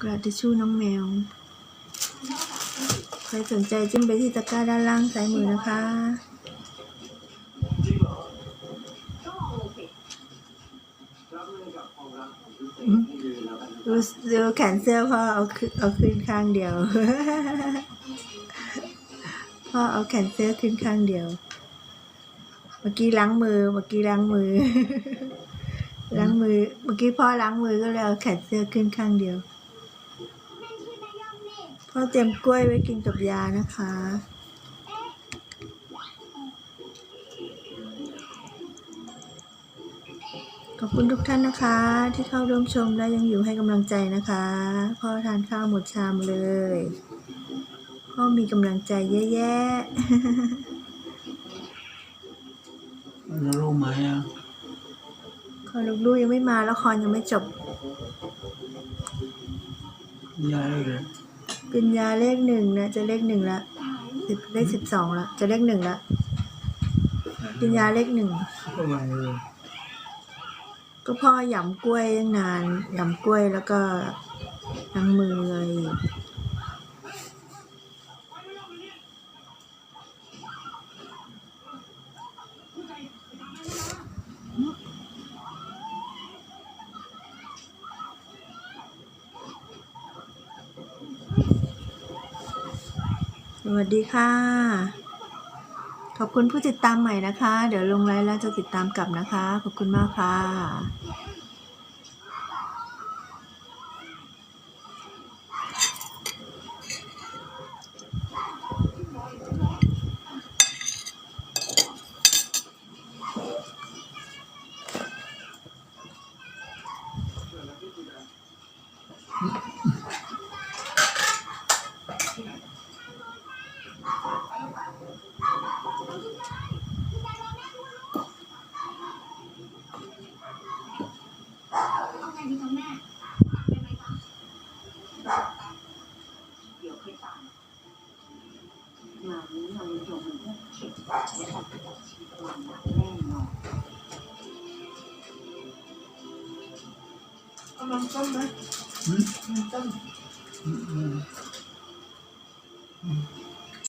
กระดาษทิชชู่น้องแมว ใครสนใจจิ้มไปที่ตะกร้าด้านล่างซ้ายมือนะคะดูดูแขนเสื้อพ่อเอาขึ้นเอาขึ้นข้างเดียว พ่อเอาแขนเสื้อขึ้นข้างเดียว เมื่อกี้ล้างมือ เมื่อกี้ล้างมือ ล้างมือ เมื่อกี้พ่อล้างมือก็เลยเอาแขนเสื้อขึ้นข้างเดียว พ่อเตรียมกล้วยไว้กินกับยานะคะ ขอบคุณทุกท่านนะคะ ที่เข้าร่วมชมและยังอยู่ให้กำลังใจนะคะ พ่อทานข้าวหมดชามเลย พ่อมีกำลังใจเยอะแยะแล้วรู้ไหมอะ คอลูกๆยังไม่มาละครยังไม่จบ ยายเลยเป็นยาเลขหนึ่งนะ จะเลขหนึ่งละสิบเลขสิบสองละจะเลขหนึ่งละเป็นยาเลขหนึ่งทำไมเลยก็พ่อหยำกล้วยตั้งนานหยำกล้วยแล้วก็ล้างมือเลย วัสดีค่ะ ขอบคุณผู้ติดตามใหม่นะคะ เดี๋ยวลงไลน์แล้วจะติดตามกลับนะคะ ขอบคุณมากค่ะงานนี้เราโยงเรื่องเข็ดและอ